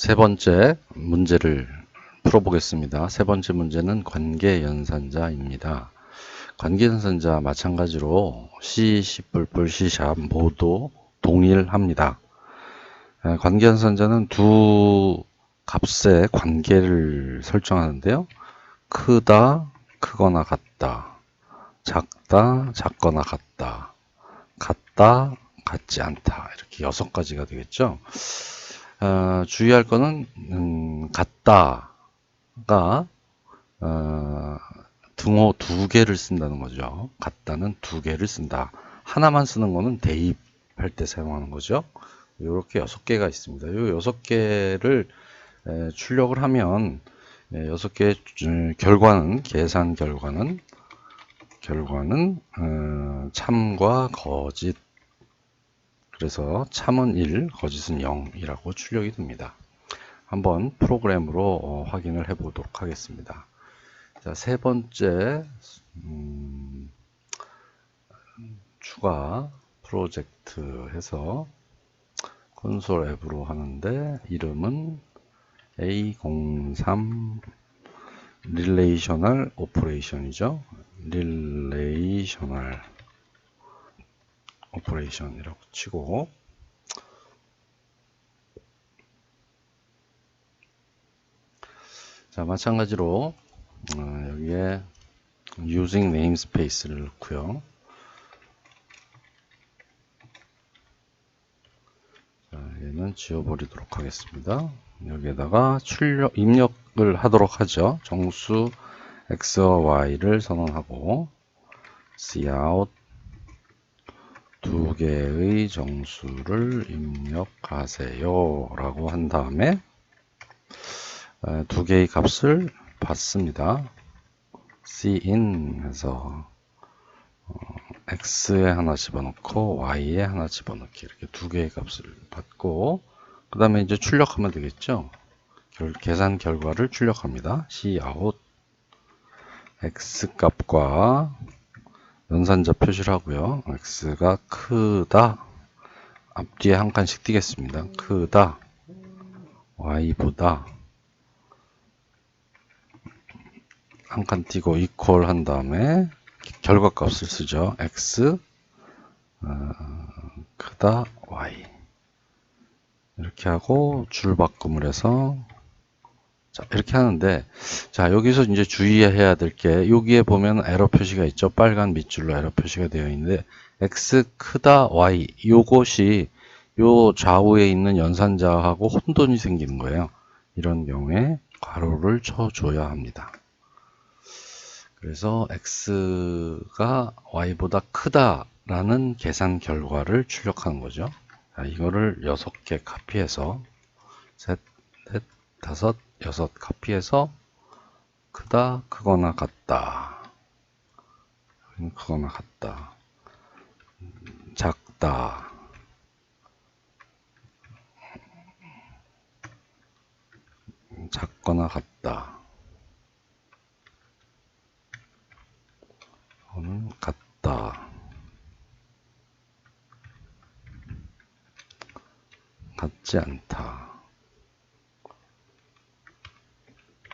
세 번째 문제를 풀어보겠습니다. 세 번째 문제는 관계연산자입니다. 관계연산자 마찬가지로 C, C++, C# 모두 동일합니다. 에, 관계연산자는 두 값의 관계를 설정하는데요. 크다, 크거나 같다, 작다, 작거나 같다, 같다, 같지 않다. 이렇게 여섯 가지가 되겠죠. 어, 주의할 거는 음, 같다가 어, 등호 두 개를 쓴다는 거죠. 같다는 두 개를 쓴다. 하나만 쓰는 거는 대입할 때 사용하는 거죠. 이렇게 여섯 개가 있습니다. 이 여섯 개를 에, 출력을 하면 에, 여섯 개의 주- 결과는 계산 결과는 결과는 어, 참과 거짓 그래서 참은 1, 거짓은 0이라고 출력이 됩니다. 한번 프로그램으로 어, 확인을 해 보도록 하겠습니다. 자, 세 번째 음, 추가 프로젝트 해서 콘솔 앱으로 하는데 이름은 A03 릴레이셔널 오퍼레이션이죠. 릴레이셔널 오퍼레이션이라고 치고. 자 마찬가지로 어, 여기에 using namespace를 넣고요. 자 얘는 지워버리도록 하겠습니다. 여기에다가 출력 입력을 하도록 하죠. 정수 x와 y를 선언하고 cout 두 개의 정수를 입력하세요. 라고 한 다음에 에, 두 개의 값을 받습니다. Cin 해서 어, x에 하나 집어넣고 y에 하나 집어넣기. 이렇게 두 개의 값을 받고 그 다음에 이제 출력하면 되겠죠? 결- 계산 결과를 출력합니다. Cout x 값과 연산자 표시를 하고요. x가 크다. 앞뒤에 한 칸씩 띄겠습니다. 크다. y보다 한 칸 띄고 equal 한 다음에 결과값을 쓰죠. x 어, 크다 y 이렇게 하고 줄 바꿈을 해서 자, 이렇게 하는데, 자, 여기서 이제 주의해야 될 게, 여기에 보면 에러 표시가 있죠. 빨간 밑줄로 에러 표시가 되어 있는데, x 크다 y, 요것이 요 좌우에 있는 연산자하고 혼돈이 생기는 거예요. 이런 경우에 괄호를 쳐줘야 합니다. 그래서 x가 y보다 크다라는 계산 결과를 출력하는 거죠. 자, 이거를 여섯 개 카피해서 셋, 넷, 다섯, 여섯 카피해서 크다, 크거나 같다. 크거나 같다. 음, 작다. 음, 작거나 같다. 이거는 같다. 같지 않다.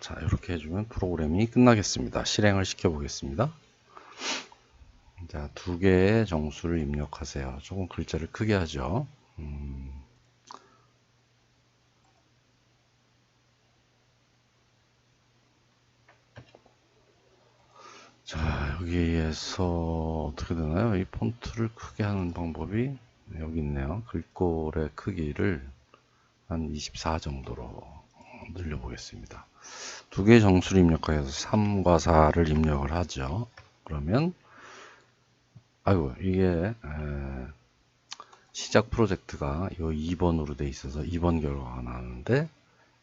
자, 이렇게 해주면 프로그램이 끝나겠습니다. 실행을 시켜 보겠습니다. 자, 두 개의 정수를 입력하세요. 조금 글자를 크게 하죠. 음, 자, 여기에서 어떻게 되나요? 이 폰트를 크게 하는 방법이 여기 있네요. 글꼴의 크기를 한 24 정도로 늘려보겠습니다. 두 개의 정수를 입력하여서 3과 4를 입력을 하죠. 그러면 아이고 이게 에, 시작 프로젝트가 이 2번으로 돼 있어서 2번 결과가 나오는데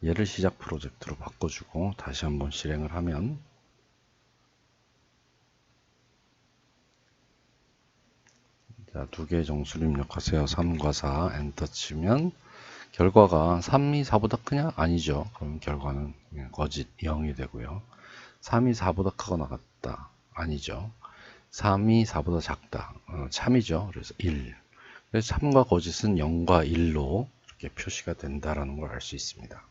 얘를 시작 프로젝트로 바꿔주고 다시 한번 실행을 하면 자, 두 개의 정수를 입력하세요. 3과 4 엔터 치면 결과가 3이 4보다 크냐? 아니죠. 그럼 결과는 거짓 0이 되고요. 3이 4보다 크거나 같다. 아니죠. 3이 4보다 작다. 어, 참이죠. 그래서 1. 그래서 참과 거짓은 0과 1로 이렇게 표시가 된다라는 걸 알 수 있습니다.